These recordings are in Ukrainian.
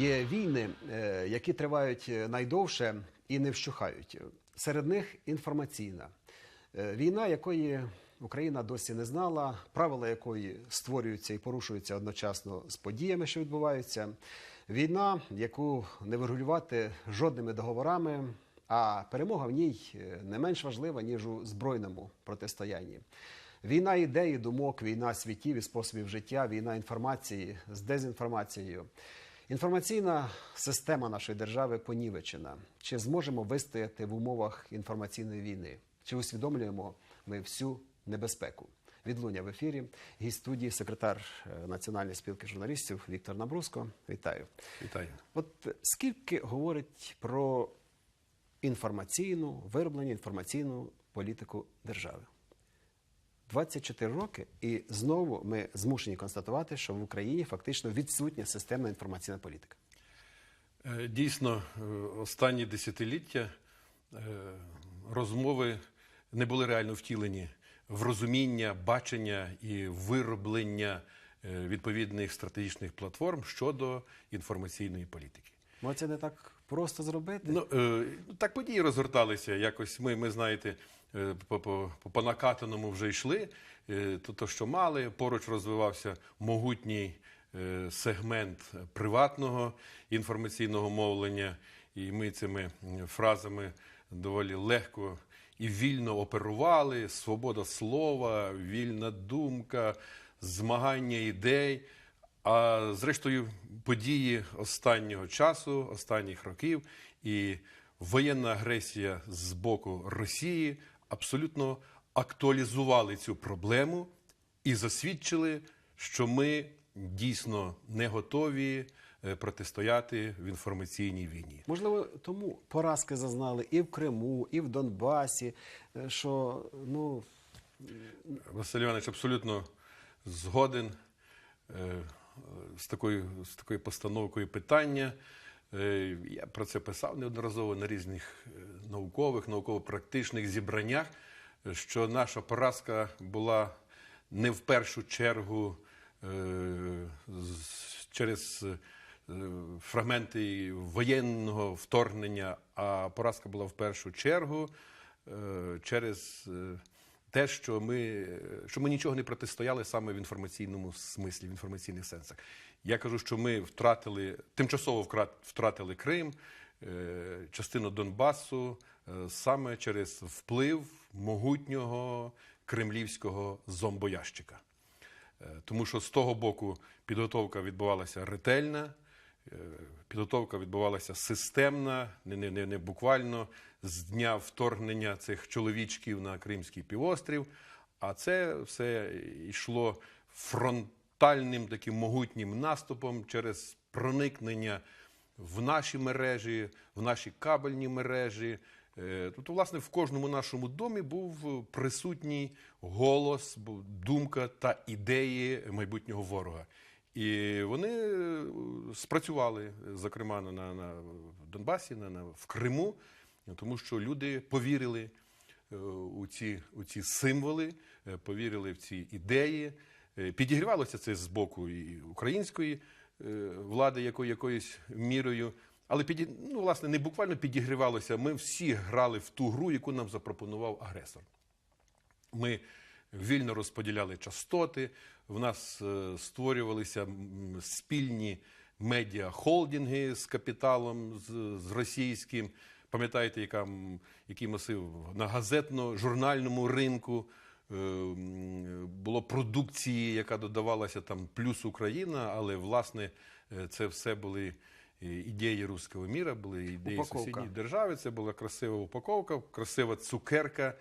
Є війни, е, які тривають е, найдовше і не вщухають. Серед них інформаційна Е, війна, якої Україна досі не знала, правила якої створюються і порушуються одночасно з подіями, що відбуваються. Війна, яку не врегулювати жодними договорами, а перемога в ній не менш важлива ніж у збройному протистоянні. Війна ідей, думок, війна світів і способів життя, війна інформації з дезінформацією. Інформаційна система нашої держави понівечена. Чи зможемо вистояти в умовах інформаційної війни? Чи усвідомлюємо ми всю небезпеку? Відлуння в ефірі. Гість студії, секретар е, Національної спілки журналістів Віктор Набруско. Вітаю. Вітаю. От е, скільки говорить про інформаційну вироблення інформаційну політику держави? 24 роки, і знову ми змушені констатувати, що в Україні фактично відсутня системна інформаційна політика. Е, Дійсно, е, останні десятиліття е, розмови не були реально втілені в розуміння, бачення і вироблення відповідних стратегічних платформ щодо інформаційної політики. Ну, це не так просто зробити. Ну, так події розгорталися. Якось ми, ми знаєте, по, по, по- по накатаному вже йшли. Е, То, то, що мали, поруч розвивався могутній е, сегмент приватного інформаційного мовлення, і ми цими фразами доволі легко і вільно оперували. Свобода слова, вільна думка, змагання ідей. А зрештою, події останнього часу, останніх років і воєнна агресія з боку Росії абсолютно актуалізували цю проблему і засвідчили, що ми дійсно не готові е, протистояти в інформаційній війні. Можливо, тому поразки зазнали і в Криму, і в Донбасі, е, що ну Василь Іванович абсолютно згоден е, з такою, з такою постановкою питання. Е, Я про це писав неодноразово на різних е, наукових, науково-практичних зібраннях, що наша поразка була не в першу чергу е, через фрагменти воєнного вторгнення, а поразка була в першу чергу через те, що ми, що ми нічого не протистояли саме в інформаційному смислі, в інформаційних сенсах. Я кажу, що ми втратили тимчасово втратили Крим, е, частину Донбасу е, саме через вплив могутнього кремлівського зомбоящика. Е, Тому що з того боку підготовка відбувалася ретельна, підготовка відбувалася системна, не, не, не буквально з дня вторгнення цих чоловічків на Кримський півострів. А це все йшло фронтальним таким могутнім наступом через проникнення в наші мережі, в наші кабельні мережі. Е, Тобто, власне, в кожному нашому домі був присутній голос, думка та ідеї майбутнього ворога. І вони е, спрацювали, зокрема, на, на Донбасі, на, на, в Криму, тому що люди повірили е, у ці, у ці символи, е, повірили в ці ідеї. Е, Підігрівалося це з боку і української влади якою, якоюсь мірою. Але піді... ну, власне, не буквально підігрівалося. Ми всі грали в ту гру, яку нам запропонував агресор. Ми вільно розподіляли частоти, в нас створювалися спільні медіа-холдинги з капіталом, з, з російським. Пам'ятаєте, яка, який масив на газетно-журнальному ринку е, було продукції, яка додавалася там плюс Україна, але власне е, це все були е, ідеї руського міра, були ідеї Упаковка. сусідніх держави. Це була красива упаковка, красива цукерка,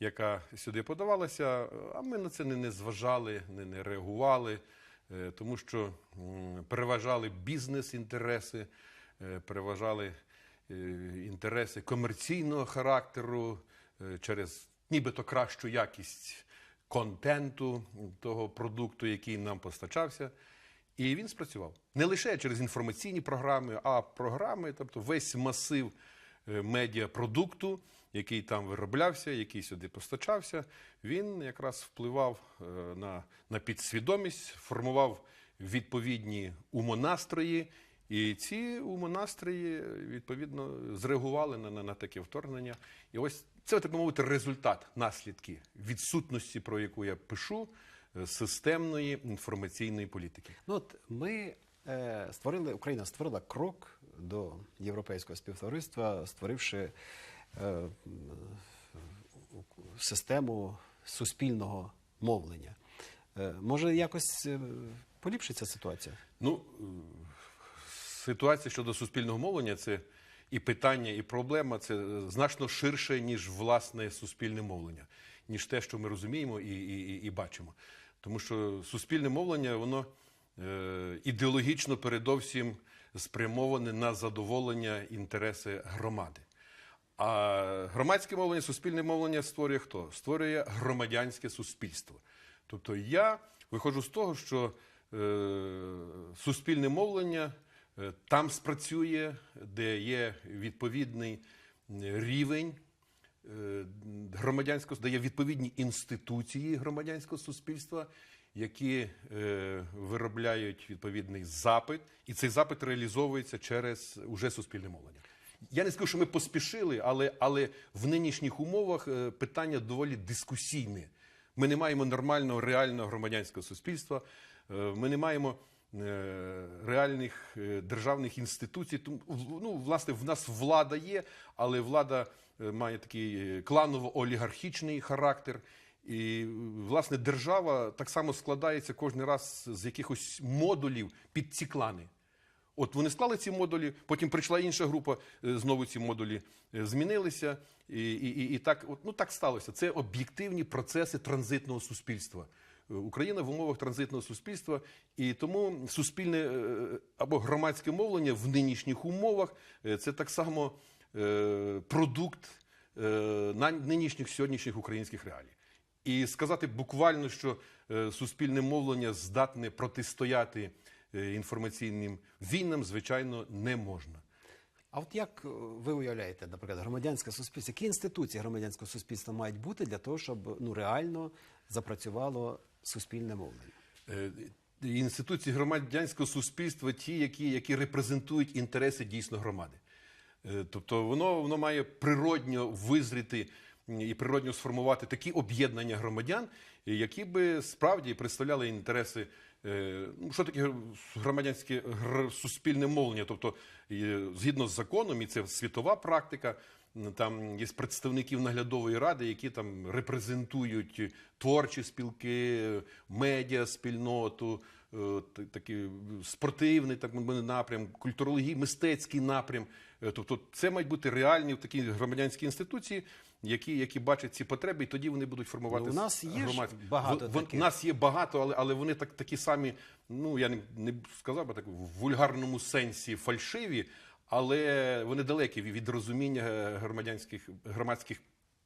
яка сюди подавалася. А ми на це не, не зважали, не, не реагували, тому що переважали бізнес-інтереси, переважали інтереси комерційного характеру е, через нібито кращу якість контенту того продукту, який нам постачався. І він спрацював не лише через інформаційні програми, а програми, тобто весь масив е, медіапродукту, який там вироблявся, який сюди постачався, він якраз впливав е, на, на підсвідомість, формував відповідні умонастрої І ці умонастрої відповідно зреагували на, на, на таке вторгнення. І ось це, так би мовити, результат, наслідки відсутності, про яку я пишу, е, системної інформаційної політики. Ну от ми е, створили, Україна створила крок до європейського співтовариства, створивши е, систему суспільного мовлення. Е, може, якось е, поліпшиться ситуація? Ну, ситуація щодо суспільного мовлення це і питання, і проблема це значно ширше, ніж власне суспільне мовлення, ніж те, що ми розуміємо і, і, і- бачимо. Тому що суспільне мовлення, воно е, ідеологічно передовсім спрямоване на задоволення інтереси громади. А громадське мовлення, суспільне мовлення створює хто? Створює громадянське суспільство. Тобто я виходжу з того, що е, суспільне мовлення там спрацює, де є відповідний рівень е, громадянського, де є відповідні інституції громадянського суспільства, які е, виробляють відповідний запит, і цей запит реалізовується через уже суспільне мовлення. Я не скажу, що ми поспішили, але, але в нинішніх умовах е, питання доволі дискусійне. Ми не маємо нормального реального громадянського суспільства, е, ми не маємо е, реальних е, державних інституцій. Ну, власне, в нас влада є, але влада е, має такий е, кланово-олігархічний характер. І, е, власне, держава так само складається кожен раз з якихось модулів під ці клани. От вони склали ці модулі, потім прийшла інша група, е, знову ці модулі е, змінилися, і, і, і, і так, от, ну, так сталося. Це об'єктивні процеси транзитного суспільства. Україна в умовах транзитного суспільства, і тому суспільне е, або громадське мовлення в нинішніх умовах е, це так само е, продукт нинішніх сьогоднішніх українських реалій. І сказати буквально, що суспільне мовлення здатне протистояти інформаційним війнам, звичайно, не можна. А от як е, ви уявляєте, наприклад, громадянське суспільство, які інституції громадянського суспільства мають бути для того, щоб ну реально запрацювало суспільне мовлення? Е, Інституції громадянського суспільства, ті, які, які репрезентують інтереси дійсно громади. Е, Тобто воно, воно має природньо визріти і природньо сформувати такі об'єднання громадян, які би справді представляли інтереси. Е, Ну, що таке громадянське суспільне мовлення? Тобто, згідно з законом, і це світова практика, там є представників наглядової ради, які там репрезентують творчі спілки, медіа спільноту, е, та- такий спортивний так напрям, культурологій, мистецький напрям. Е, Тобто, це мають бути реальні такі громадянські інституції, які, які бачать ці потреби, і тоді вони будуть формувати Ну, у нас є громадські. багато В- таких. У нас є багато, але, але вони так, такі самі, ну я не, не сказав би так в вульгарному сенсі фальшиві, але вони далекі від розуміння е, громадянських громадських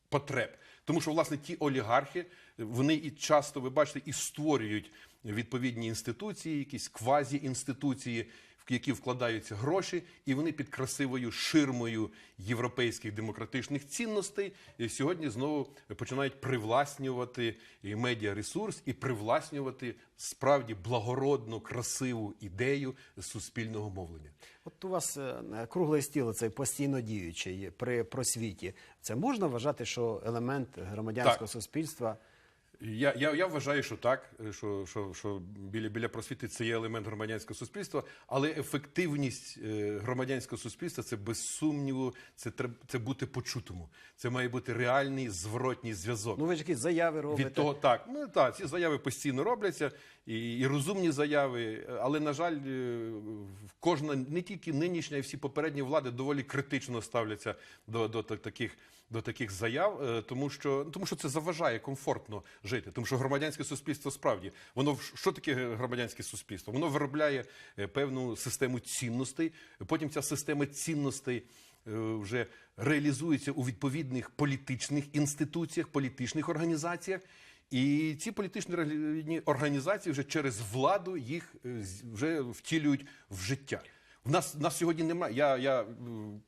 потреб. Тому що, власне, ті олігархи, вони і часто, ви бачите, і створюють відповідні інституції, якісь квазі-інституції, в які вкладаються гроші, і вони під красивою ширмою європейських демократичних цінностей сьогодні знову починають привласнювати і медіаресурс і привласнювати справді благородну, красиву ідею суспільного мовлення. От у вас е, круглий стіл, цей постійно діючий при просвіті. Це можна вважати, що елемент громадянського Так. суспільства. Я, я, я вважаю, що так, що, що, що біля, біля просвіти це є елемент громадянського суспільства, але ефективність е, громадянського суспільства це без сумніву, це це бути почутому. Це має бути реальний зворотній зв'язок. Ну ви ж якісь заяви робите. Від того так, ну так, ці заяви постійно робляться, і, і розумні заяви. Але на жаль, е, кожна не тільки нинішня, й всі попередні влади доволі критично ставляться до, до, та- таких. До таких заяв, е, тому що тому що це заважає комфортно жити. Тому що громадянське суспільство справді воно що таке громадянське суспільство? Воно виробляє е, певну систему цінностей. Потім ця система цінностей е, вже реалізується у відповідних політичних інституціях, політичних організаціях. І ці політичні організації вже через владу їх е, вже втілюють в життя. В нас, нас сьогодні немає. Я, я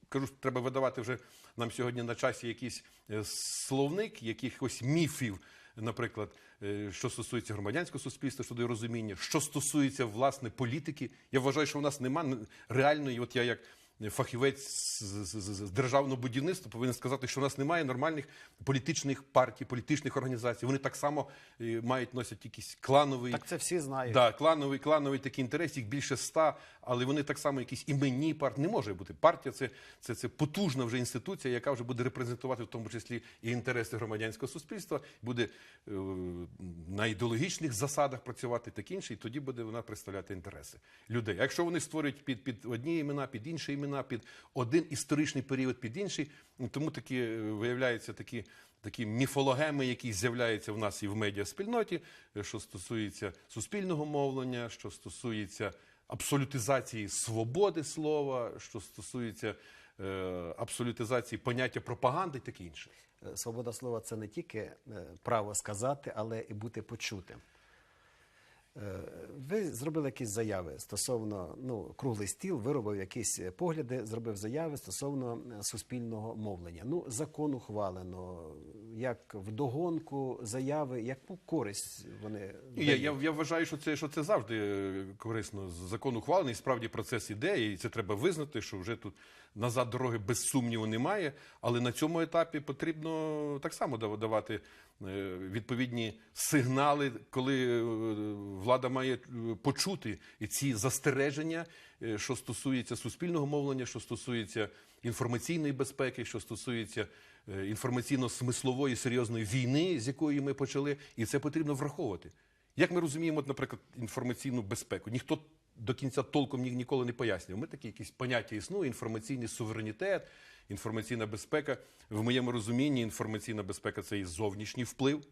кажу, треба видавати вже нам сьогодні на часі якийсь словник, якихось міфів, наприклад, е, що стосується громадянського суспільства щодо розуміння, що стосується власне політики. Я вважаю, що у нас немає реальної, от я як фахівець з, державного будівництва повинен сказати, що в нас немає нормальних політичних партій, політичних організацій. Вони так само е, мають носять якийсь клановий. Так це всі знають. Да, клановий, клановий такий інтерес, їх більше ста, але вони так само якісь іменні партії. Не може бути. Партія це, це, це потужна вже інституція, яка вже буде репрезентувати в тому числі і інтереси громадянського суспільства, буде е, на ідеологічних засадах працювати таке інше, і тоді буде вона представляти інтереси людей. А якщо вони створюють під, під одні імена, під інші імена, під один історичний період, під інший, ну, тому такі е, виявляються такі такі міфологеми, які з'являються в нас і в медіаспільноті, е, що стосується суспільного мовлення, що стосується абсолютизації свободи слова, що стосується е, абсолютизації поняття пропаганди таке інше. Е, Свобода слова це не тільки право сказати, але і бути почутим. Е, Ви зробили якісь заяви стосовно ну, круглий стіл, виробив якісь погляди, зробив заяви стосовно е, суспільного мовлення. Ну, закон ухвалено, як вдогонку заяви, яку користь вони Я, я, я вважаю, що це, що це завжди е, корисно. Закон ухвалений, справді процес іде, і це треба визнати, що вже тут назад дороги без сумніву немає. Але на цьому етапі потрібно так само дав- давати відповідні сигнали, коли е, влада має е, почути і ці застереження, е, що стосується суспільного мовлення, що стосується інформаційної безпеки, що стосується е, інформаційно-смислової серйозної війни, з якої ми почали, і це потрібно враховувати. Як ми розуміємо, наприклад, інформаційну безпеку? Ніхто до кінця толком ні- ніколи не пояснював. Ми такі якісь поняття існує: інформаційний суверенітет, інформаційна безпека. В моєму розумінні інформаційна безпека це і зовнішній вплив.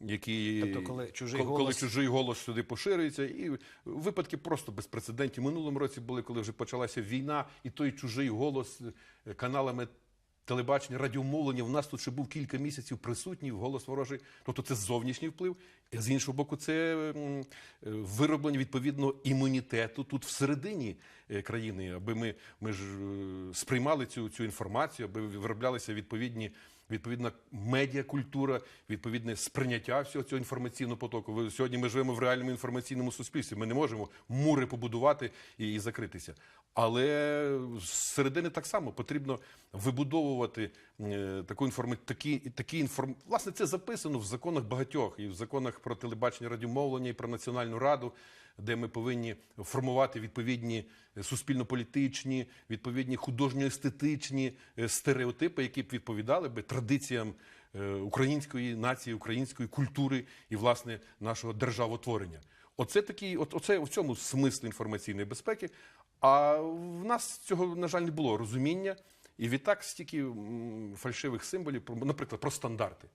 Який, Тобто, коли чужий коли, голос- коли чужий голос сюди поширюється, і випадки просто безпрецедентні. Минулому році були, коли вже почалася війна, і той чужий голос е, каналами телебачення, радіомовлення. В нас тут ще був кілька місяців присутній голос ворожий. Тобто це зовнішній вплив. З іншого боку, це е, вироблення відповідного імунітету тут всередині е, країни, аби ми, ми ж е, сприймали цю, цю інформацію, аби вироблялися відповідні. Відповідна медіакультура, відповідне сприйняття всього цього інформаційного потоку. Сьогодні ми живемо в реальному інформаційному суспільстві. Ми не можемо мури побудувати і, закритися. Але зсередини так само потрібно вибудовувати е, таку інформа... такі, такі інформ... Власне, це записано в законах багатьох і в законах про телебачення радіомовлення і про національну раду, де ми повинні формувати відповідні суспільно-політичні, відповідні художньо-естетичні е, стереотипи, які б відповідали би традиціям е, української нації, української культури і власне нашого державотворення. Оце такий, от оце в цьому смисл інформаційної безпеки. А в нас цього на жаль не було розуміння, і відтак стільки фальшивих символів, наприклад, про стандарти.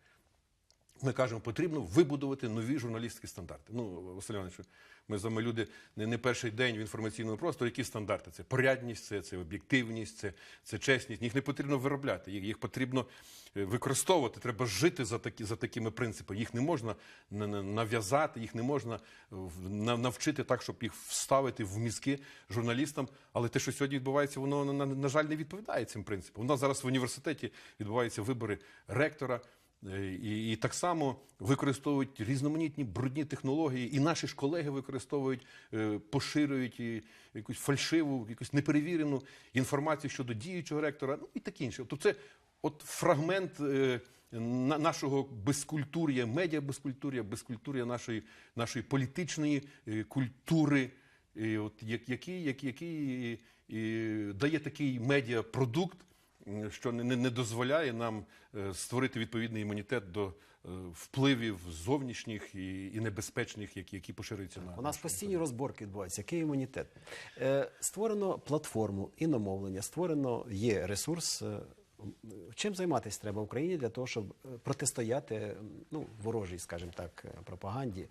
Ми кажемо, потрібно вибудувати нові журналістські стандарти. Ну, Василь Іванович, ми з вами люди не, не перший день в інформаційному просторі. Які стандарти? Це порядність, це, це об'єктивність, це, це чесність. Їх не потрібно виробляти, їх, їх потрібно е, використовувати. Треба жити за, такі, за такими принципами. Їх не можна на- на- нав'язати, їх не можна в- навчити так, щоб їх вставити в мізки журналістам. Але те, що сьогодні відбувається, воно на, на жаль не відповідає цим принципам. У нас зараз в університеті відбуваються вибори ректора. Е, І, і так само використовують різноманітні брудні технології, і наші ж колеги використовують, е, поширюють якусь фальшиву, якусь неперевірену інформацію щодо діючого ректора, ну і таке інше. Тобто це от фрагмент е, на- нашого безкультур'я, медіа безкультур'я, безкультур'я нашої, нашої політичної культури, от, як- який, який і дає такий медіапродукт, що не, не- дозволяє нам е, створити відповідний імунітет до е, впливів зовнішніх і, і небезпечних, які, які поширюються на У нас постійні розборки відбуваються. Який імунітет? Е, створено платформу іномовлення, створено є ресурс. Е, Чим займатися треба в Україні для того, щоб протистояти ну, ворожій, скажімо так, пропаганді?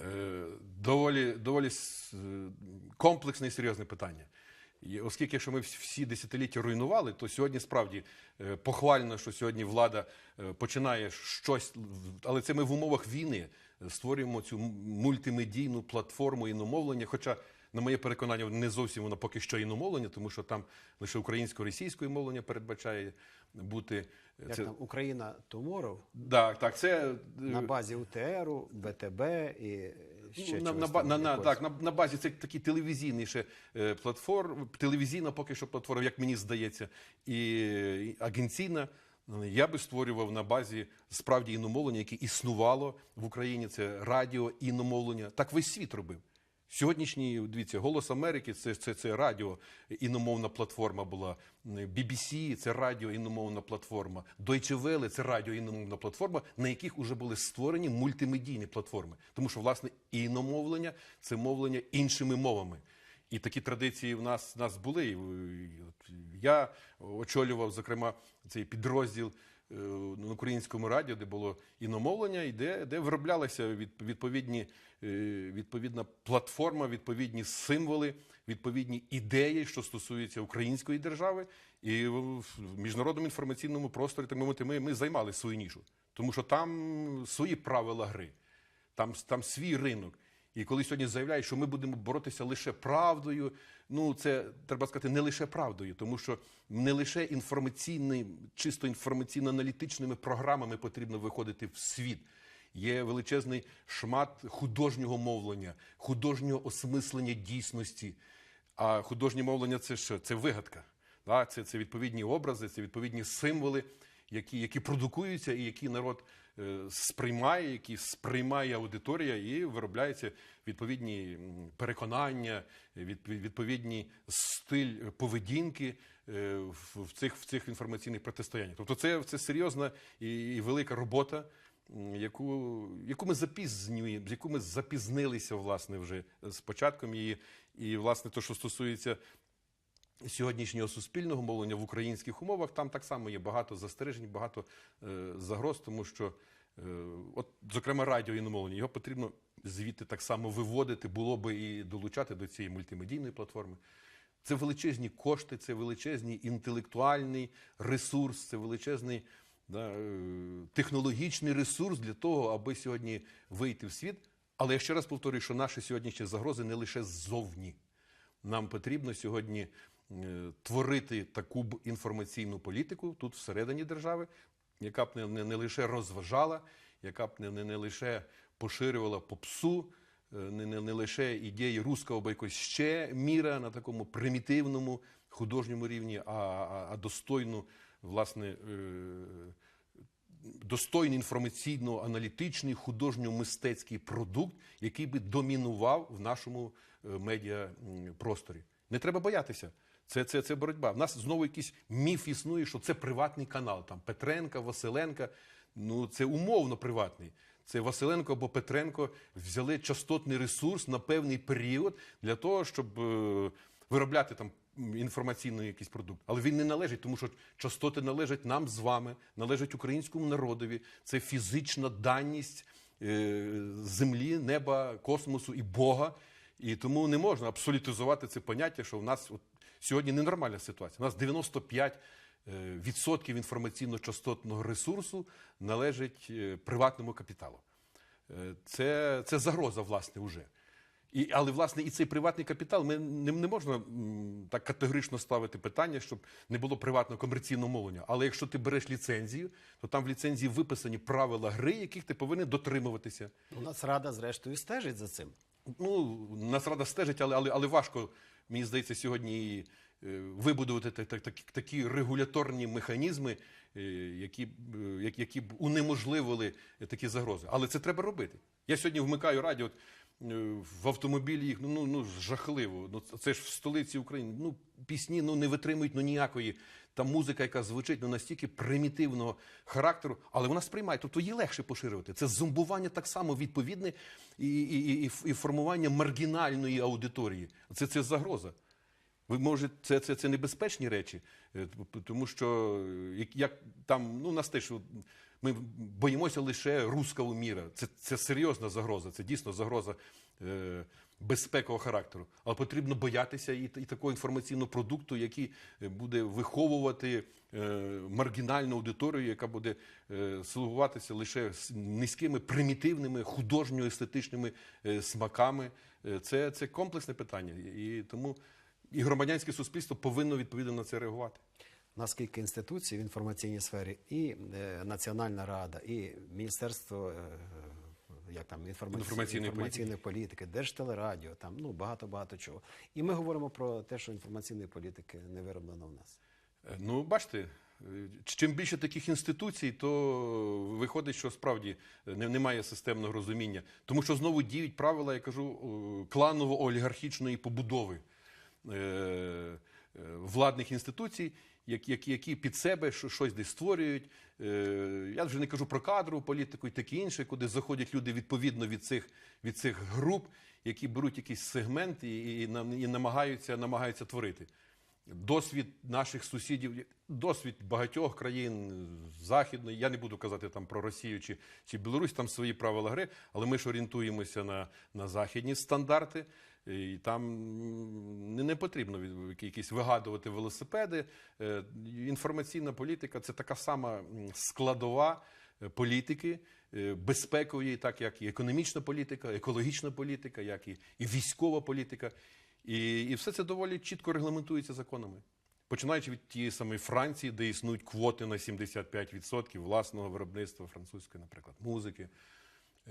Е, доволі, доволі комплексне і серйозне питання. І оскільки якщо ми всі десятиліття руйнували, то сьогодні справді е, похвально, що сьогодні влада е, починає щось, але це ми в умовах війни е, створюємо цю мультимедійну платформу іномовлення. Хоча На моє переконання, не зовсім воно поки що іномовлення, тому що там лише українсько-російською мовлення передбачає бути. Як там Україна Tomorrow Так, так, це на базі УТРу, БТБ і ще Ну, на, на, на, на, так, на, на базі це такі телевізійний ще е, платформ, телевізійна поки що платформа, як мені здається, і, і агенційна. Я би створював на базі справді іномовлення, яке існувало в Україні. Це радіо іномовлення. Так весь світ робив. Сьогоднішній, дивіться, Голос Америки це, це, це радіо іномовна платформа була. BBC – це радіо іномовна платформа. Deutsche Welle – це радіо іномовна платформа, на яких вже були створені мультимедійні платформи. Тому що, власне, іномовлення це мовлення іншими мовами. І такі традиції в нас, в нас були. Я очолював, зокрема, цей підрозділ е, на українському радіо, де було іномовлення, і де, де вироблялися від, відповідні, е, відповідна платформа, відповідні символи, відповідні ідеї, що стосуються української держави. І в міжнародному інформаційному просторі ми, ми займали свою нішу, тому що там свої правила гри, там, там свій ринок. І коли сьогодні заявляють, що ми будемо боротися лише правдою, ну це треба сказати не лише правдою, тому що не лише інформаційним, чисто інформаційно-аналітичними програмами потрібно виходити в світ. Є величезний шмат художнього мовлення, художнього осмислення дійсності. А художнє мовлення це що? Це вигадка. Це, це відповідні образи, це відповідні символи, які, які продукуються і які народ сприймає, які сприймає аудиторія, і виробляються відповідні переконання, від, відповідні стиль поведінки е, в, цих, в цих інформаційних протистояннях. Тобто це, це серйозна і, і велика робота. Яку, яку ми запізнюємо, яку ми запізнилися власне вже з початком її, і власне те, що стосується сьогоднішнього суспільного мовлення в українських умовах, там так само є багато застережень, багато е, загроз, тому що, е, от, зокрема, радіо і мовлення, його потрібно звідти так само виводити, було би і долучати до цієї мультимедійної платформи. Це величезні кошти, це величезний інтелектуальний ресурс, це величезний да, е, технологічний ресурс для того, аби сьогодні вийти в світ. Але я ще раз повторюю, що наші сьогоднішні загрози не лише ззовні. Нам потрібно сьогодні творити таку б інформаційну політику тут всередині держави, яка б не, не, не лише розважала, яка б не, не, не лише поширювала попсу, е, не, не, не лише ідеї руського або якось ще міра на такому примітивному художньому рівні, а, а, а достойну, власне, е, достойний інформаційно-аналітичний художньо-мистецький продукт, який би домінував в нашому е, медіапросторі. Не треба боятися. Це, це, це боротьба. В нас знову якийсь міф існує, що це приватний канал. Там Петренка, Василенка. Ну це умовно приватний. Це Василенко або Петренко взяли частотний ресурс на певний період для того, щоб е, виробляти там інформаційний якийсь продукт. Але він не належить, тому що частоти належать нам з вами, належать українському народові. Це фізична даність е, землі, неба, космосу і Бога. І тому не можна абсолютизувати це поняття, що в нас от, сьогодні ненормальна ситуація. У нас 95 е, відсотків інформаційно-частотного ресурсу належить е, приватному капіталу. Е, Це, це загроза, власне, вже. І, але, власне, і цей приватний капітал ми не, не можна так категорично ставити питання, щоб не було приватного комерційного мовлення. Але якщо ти береш ліцензію, то там в ліцензії виписані правила гри, яких ти повинен дотримуватися. У нас рада, зрештою, стежить за цим. Ну, Нацрада стежить, але, але, але важко, мені здається, сьогодні е, вибудувати так- так- так- такі регуляторні механізми, е, які, е, які б унеможливили такі загрози. Але це треба робити. Я сьогодні вмикаю радіо. Е, в автомобілі їх ну, ну, ну жахливо. Ну це ж в столиці України. Ну пісні ну не витримують ну ніякої. Та музика, яка звучить ну, настільки примітивного характеру, але вона сприймає. Тобто її легше поширювати. Це зомбування так само відповідне і, і, і, і, формування маргінальної аудиторії. Це, це загроза. Ви можете, це, це, це небезпечні речі, е, тому що е, як, як там, ну нас теж ми боїмося лише руского міра. Це, це серйозна загроза, це дійсно загроза е, безпекового характеру, але потрібно боятися і, і такого інформаційного продукту, який е, буде виховувати е, маргінальну аудиторію, яка буде е, слугуватися лише низькими примітивними художньо-естетичними е, смаками. Е, Це, це комплексне питання, і тому і громадянське суспільство повинно відповідно на це реагувати. Наскільки інституції в інформаційній сфері, і е, Національна рада, і Міністерство е, як там інформаці... Інформаційної інформаційної політики, Держтелерадіо, там ну багато багато чого. І ми говоримо про те, що інформаційної політики не вироблено в нас. Е, Ну, бачите, е, чим більше таких інституцій, то виходить, що справді е, немає системного розуміння. Тому що знову діють правила, я кажу, е, кланово-олігархічної побудови е, е, владних інституцій, які, які, під себе що- щось десь створюють. Е, Я вже не кажу про кадрову політику і таке інше, куди заходять люди відповідно від цих, від цих груп, які беруть якийсь сегмент і, і, і намагаються, намагаються творити. Досвід наших сусідів, досвід багатьох країн західної. Я не буду казати там про Росію чи, чи Білорусь, там свої правила гри, але ми ж орієнтуємося на, на західні стандарти. І там не, потрібно якісь вигадувати велосипеди. Е, Інформаційна політика це така сама складова е, політики е, безпекової, так як і економічна політика, екологічна політика, як і, і військова політика. І, і все це доволі чітко регламентується законами. Починаючи від тієї самої Франції, де існують квоти на 75% власного виробництва французької, наприклад, музики.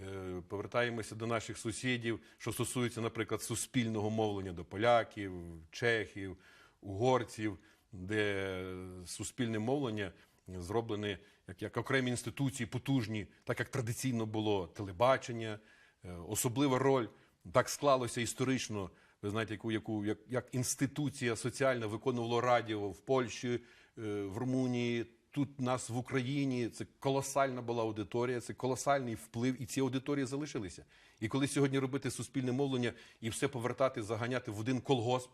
Е, Повертаємося до наших сусідів, що стосується, наприклад, суспільного мовлення до поляків, чехів, угорців, де суспільне мовлення зроблене як, як окремі інституції потужні, так як традиційно було телебачення, Е, особлива роль так склалося історично. Ви знаєте, яку, яку як, як інституція соціальна виконувало радіо в Польщі, е, в Румунії, тут нас в Україні. Це колосальна була аудиторія, це колосальний вплив, і ці аудиторії залишилися. І коли сьогодні робити суспільне мовлення і все повертати, заганяти в один колгосп.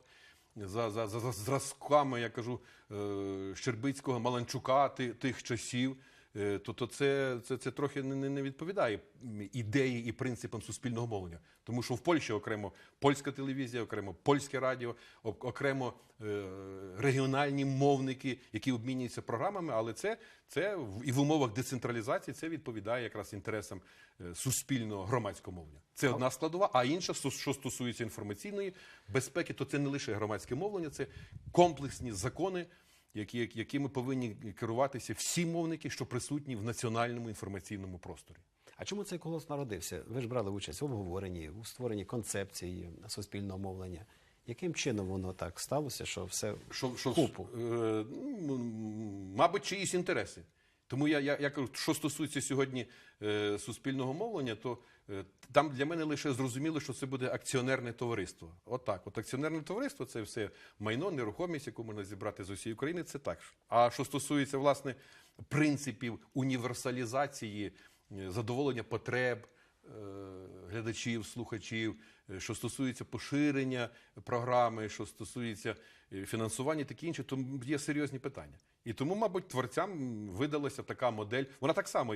За, за, за, за зразками, я кажу, е, Щербицького, Маланчука ти- тих часів, то, то це, це, це трохи не, не- відповідає ідеї і принципам суспільного мовлення. Тому що в Польщі окремо польська телевізія, окремо польське радіо, окремо е, регіональні мовники, які обмінюються програмами, але це, це в- і в умовах децентралізації це відповідає якраз інтересам е, суспільного громадського мовлення. Це одна складова, а інша, що стосується інформаційної безпеки, то це не лише громадське мовлення, це комплексні закони, які, якими повинні керуватися всі мовники, що присутні в національному інформаційному просторі. А чому цей колос народився? Ви ж брали участь в обговоренні, у створенні концепції суспільного мовлення. Яким чином воно так сталося, що все Що, що, купу? е, ну, мабуть, чиїсь інтереси. Тому я, я, я кажу, що стосується сьогодні е, суспільного мовлення, то там для мене лише зрозуміло, що це буде акціонерне товариство. От. От акціонерне товариство це все майно, нерухомість, яку можна зібрати з усієї України. Це так. А що стосується власне принципів універсалізації, е, задоволення потреб. е, Глядачів, слухачів, е, що стосується поширення програми, що стосується е, фінансування, таке інше, то є серйозні питання. І тому, мабуть, творцям видалася така модель. Вона так само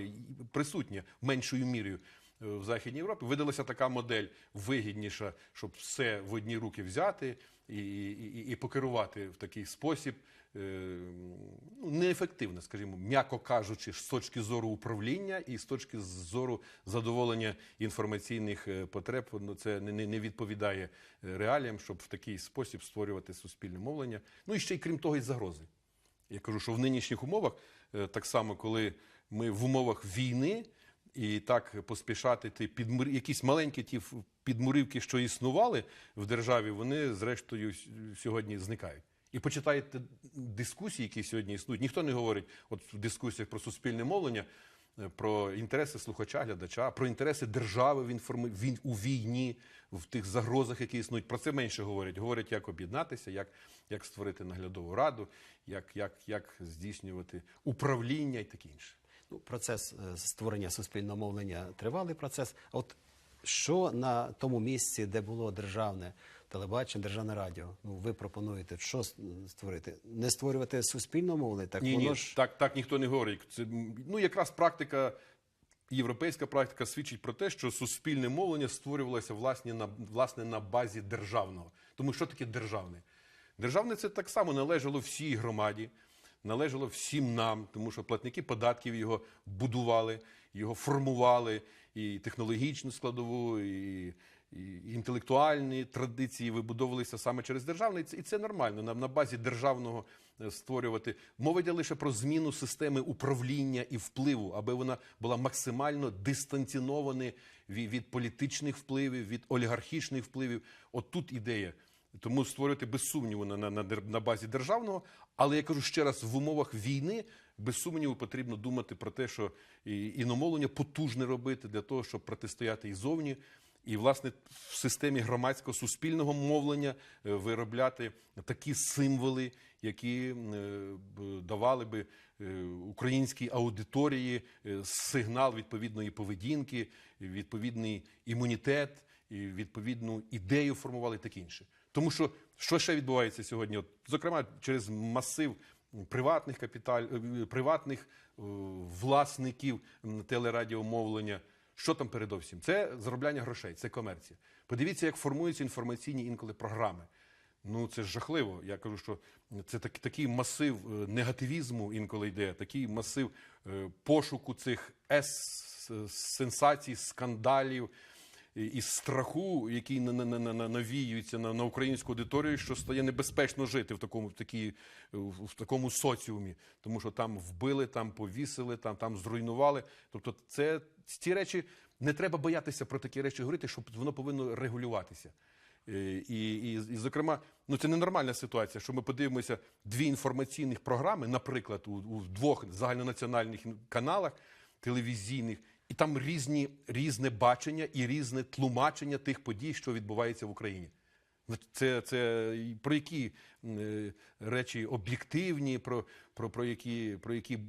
присутня меншою мірою е, в Західній Європі. Видалася така модель вигідніша, щоб все в одні руки взяти і, і, і покерувати в такий спосіб. е, Ну, неефективно, скажімо, м'яко кажучи, з точки зору управління і з точки зору задоволення інформаційних е, потреб, ну, це не, не, відповідає е, реаліям, щоб в такий спосіб створювати суспільне мовлення. Ну і ще й крім того, і загрози. Я кажу, що в нинішніх умовах, е, так само, коли ми в умовах війни і так поспішати ті підмур... якісь маленькі ті підмурівки, що існували в державі, вони зрештою сьогодні зникають. І почитаєте дискусії, які сьогодні існують. Ніхто не говорить от в дискусіях про суспільне мовлення, е, про інтереси слухача, глядача, про інтереси держави в інформ... у війні, в тих загрозах, які існують. Про це менше говорять. Говорять, як об'єднатися, як, як створити наглядову раду, як, як, як здійснювати управління і таке інше. Ну, процес е, створення суспільного мовлення тривалий процес. А От що на тому місці, де було державне телебачення, державне радіо? Ну, ви пропонуєте що створити? Не створювати суспільне мовлення, так Ні, воно ні, ж так, так ніхто не говорить. Це ну якраз практика європейська практика свідчить про те, що суспільне мовлення створювалося власне на, власне на базі державного. Тому що таке державне? Державне це так само належало всій громаді, належало всім нам, тому що платники податків його будували, його формували, і технологічну складову, і, і інтелектуальні традиції вибудовувалися саме через державне, і це, нормально. На, на базі державного е, створювати. Мова йде лише про зміну системи управління і впливу, аби вона була максимально дистанцінована від, політичних впливів, від олігархічних впливів. От тут ідея. Тому створювати без сумніву на, на, на, на базі державного. Але я кажу ще раз, в умовах війни без сумніву потрібно думати про те, що іномовлення потужне робити для того, щоб протистояти і зовні. І, власне, в системі громадського суспільного мовлення е, виробляти такі символи, які е, давали би е, українській аудиторії сигнал відповідної поведінки, відповідний імунітет, відповідну ідею формували таке інше. Тому що що ще відбувається сьогодні? От, зокрема, через масив приватних капіталь, е, приватних е, власників телерадіомовлення. Що там передовсім? Це заробляння грошей, це комерція. Подивіться, як формуються інформаційні інколи програми. Ну це ж жахливо. Я кажу, що це так, такий масив е, негативізму інколи йде, такий масив пошуку цих ес-сенсацій, скандалів і, і страху, який на, на, на, на, навіюється на, українську аудиторію, що стає небезпечно жити в такому, в, такій, в такому соціумі, тому що там вбили, там повісили, там, там зруйнували. Тобто, це ці речі не треба боятися про такі речі говорити, щоб воно повинно регулюватися. Е, І, і, і, зокрема, ну це ненормальна ситуація, що ми подивимося дві інформаційних програми, наприклад, у, у двох загальнонаціональних каналах телевізійних, і там різні, різне бачення і різне тлумачення тих подій, що відбувається в Україні. Це, це про які е, речі об'єктивні, про, про, про, які, про які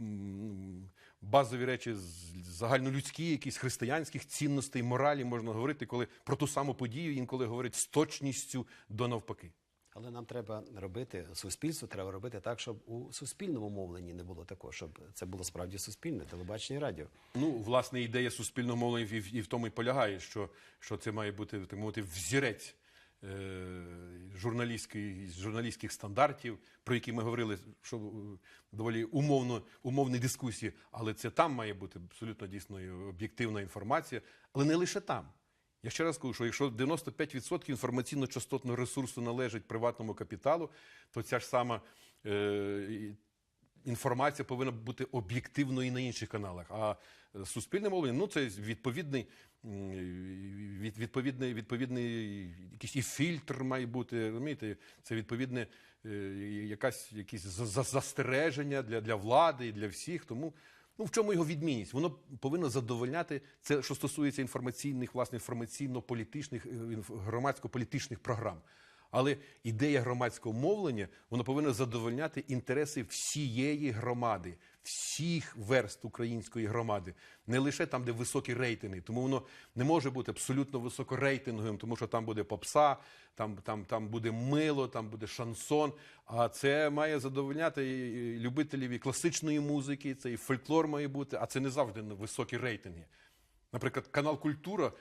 базові речі загальнолюдські, якісь християнських цінностей, моралі можна говорити, коли про ту саму подію інколи говорять з точністю до навпаки. Але нам треба робити суспільству, треба робити так, щоб у суспільному мовленні не було такого, щоб це було справді суспільне, телебачення і радіо. Ну, власне, ідея суспільного мовлення і, і в тому і полягає, що, що це має бути так мовити взірець е, журналістської, журналістських стандартів, про які ми говорили, що е, доволі умовно, умовні дискусії, але це там має бути абсолютно дійсно об'єктивна інформація, але не лише там. Я ще раз кажу, що якщо 95% інформаційно-частотного ресурсу належить приватному капіталу, то ця ж сама е, інформація повинна бути об'єктивною і на інших каналах. А суспільне мовлення ну це відповідний, від, відповідний, відповідний якийсь і фільтр має бути. Розумієте, це відповідне е, якась застереження для, для влади і для всіх. Тому ну в чому його відмінність? Воно повинно задовольняти це, що стосується інформаційних, власне, інформаційно-політичних е, громадсько-політичних програм. Але ідея громадського мовлення воно повинно задовольняти інтереси всієї громади, всіх верст української громади, не лише там, де високі рейтинги. Тому воно не може бути абсолютно високорейтинговим, тому що там буде попса, там, там, там буде мило, там буде шансон. А це має задовольняти любителів і класичної музики, це і фольклор має бути, а це не завжди високі рейтинги. Наприклад, канал Культура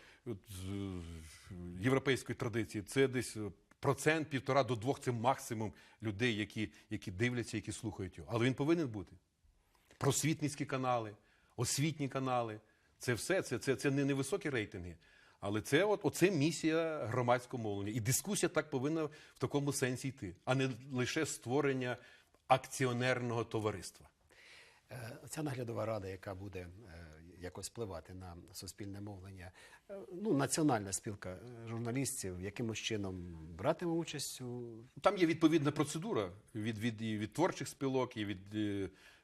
європейської традиції це десь процент, півтора до двох це максимум людей, які, які дивляться, які слухають його. Але він повинен бути. Просвітницькі канали, освітні канали. Це все, це, це, це не невисокі рейтинги. Але це от, оце місія громадського мовлення. І дискусія так повинна в такому сенсі йти, а не лише створення акціонерного товариства. Е, Ця наглядова рада, яка буде е, якось впливати на суспільне мовлення, е, ну, національна спілка журналістів, якимось чином братиме участь у Там є відповідна процедура від, від, і від творчих спілок, і від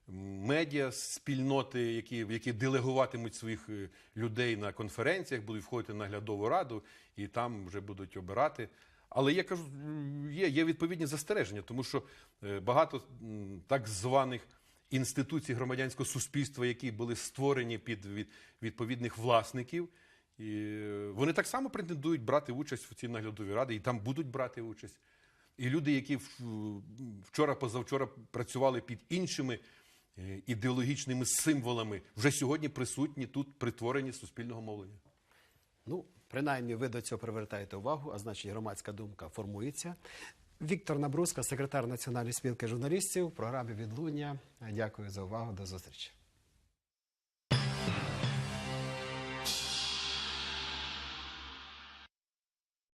медіа спільноти, які, які делегуватимуть своїх е, людей на конференціях, будуть входити на наглядову раду і там вже будуть обирати. Але я кажу, є, є відповідні застереження, тому що е, багато так званих інституцій громадянського суспільства, які були створені під від, відповідних власників. І е, вони так само претендують брати участь в цій наглядовій раді, і там будуть брати участь. І люди, які вчора, позавчора працювали під іншими ідеологічними символами вже сьогодні присутні тут притворені суспільного мовлення. Ну, принаймні, ви до цього привертаєте увагу, а значить, громадська думка формується. Віктор Набруска, секретар Національної спілки журналістів, в програмі Відлуння. Дякую за увагу. До зустрічі.